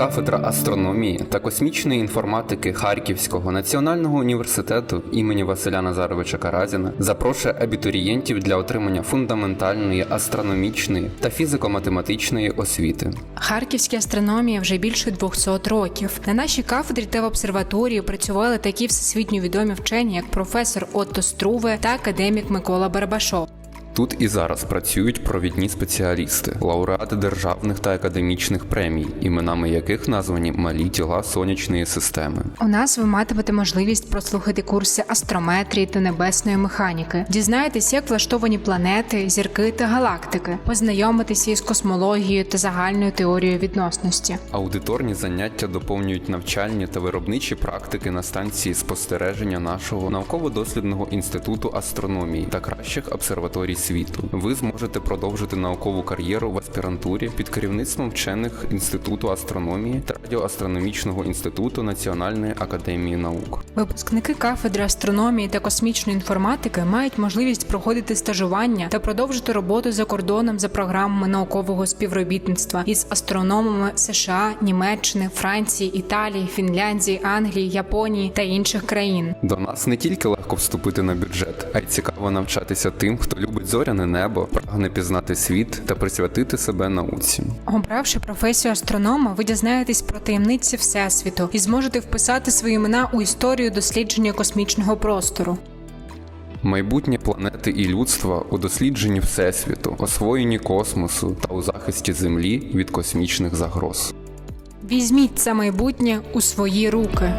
Кафедра астрономії та космічної інформатики Харківського національного університету імені Василя Назаровича Каразіна запрошує абітурієнтів для отримання фундаментальної астрономічної та фізико-математичної освіти. Харківській астрономії вже більше 200 років. На нашій кафедрі та в обсерваторії працювали такі всесвітньо відомі вчені, як професор Отто Струве та академік Микола Барабашов. Тут і зараз працюють провідні спеціалісти, лауреати державних та академічних премій, іменами яких названі малі тіла сонячної системи. У нас ви матимете можливість прослухати курси астрометрії та небесної механіки, дізнаєтесь, як влаштовані планети, зірки та галактики, познайомитися із космологією та загальною теорією відносності. Аудиторні заняття доповнюють навчальні та виробничі практики на станції спостереження нашого науково-дослідного інституту астрономії та кращих обсерваторій світу. Ви зможете продовжити наукову кар'єру в аспірантурі під керівництвом вчених інституту астрономії та радіоастрономічного інституту Національної академії наук. Випускники кафедри астрономії та космічної інформатики мають можливість проходити стажування та продовжити роботу за кордоном за програмами наукового співробітництва із астрономами США, Німеччини, Франції, Італії, Фінляндії, Англії, Японії та інших країн. До нас не тільки легко вступити на бюджет, а й цікаво навчатися тим, хто любить зоряне небо, прагне пізнати світ та присвятити себе науці. Обравши професію астронома, ви дізнаєтесь про таємниці всесвіту і зможете вписати свої імена у історію дослідження космічного простору. Майбутнє планети і людства у дослідженні всесвіту, освоєнні космосу та у захисті Землі від космічних загроз. Візьміть це майбутнє у свої руки.